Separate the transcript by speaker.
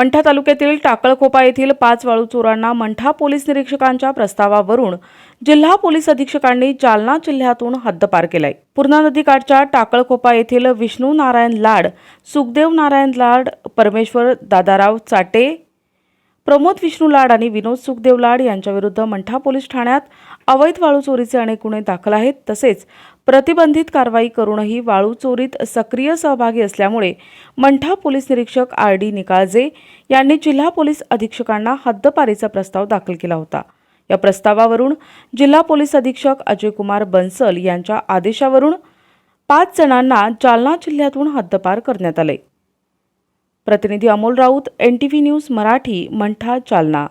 Speaker 1: मंठा तालुक्यातील टाकळखोपा येथील पाच वाळू चोरांना मंठा पोलीस निरीक्षकांच्या प्रस्तावावरून जिल्हा पोलीस अधीक्षकांनी जालना जिल्ह्यातून हद्दपार केलाय. पूर्णा नदीकाठच्या टाकळखोपा येथील विष्णू नारायण लाड सुखदेव नारायण लाड परमेश्वर दादाराव चाटे प्रमोद विष्णू लाड आणि विनोद सुखदेव लाड यांच्याविरुद्ध मंठा पोलीस ठाण्यात अवैध वाळू चोरीचे अनेक गुन्हे दाखल आहेत. तसेच प्रतिबंधित कारवाई करूनही वाळू चोरीत सक्रिय सहभागी असल्यामुळे मंठा पोलीस निरीक्षक आर डी निकाळजे यांनी जिल्हा पोलीस अधीक्षकांना हद्दपारीचा प्रस्ताव दाखल केला होता. या प्रस्तावावरून जिल्हा पोलीस अधीक्षक अजय कुमार बन्सल यांच्या आदेशावरून पाच जणांना जालना जिल्ह्यातून हद्दपार करण्यात आले. प्रतिनिधी Amol Raut N T V news Marathi Mantha Jalna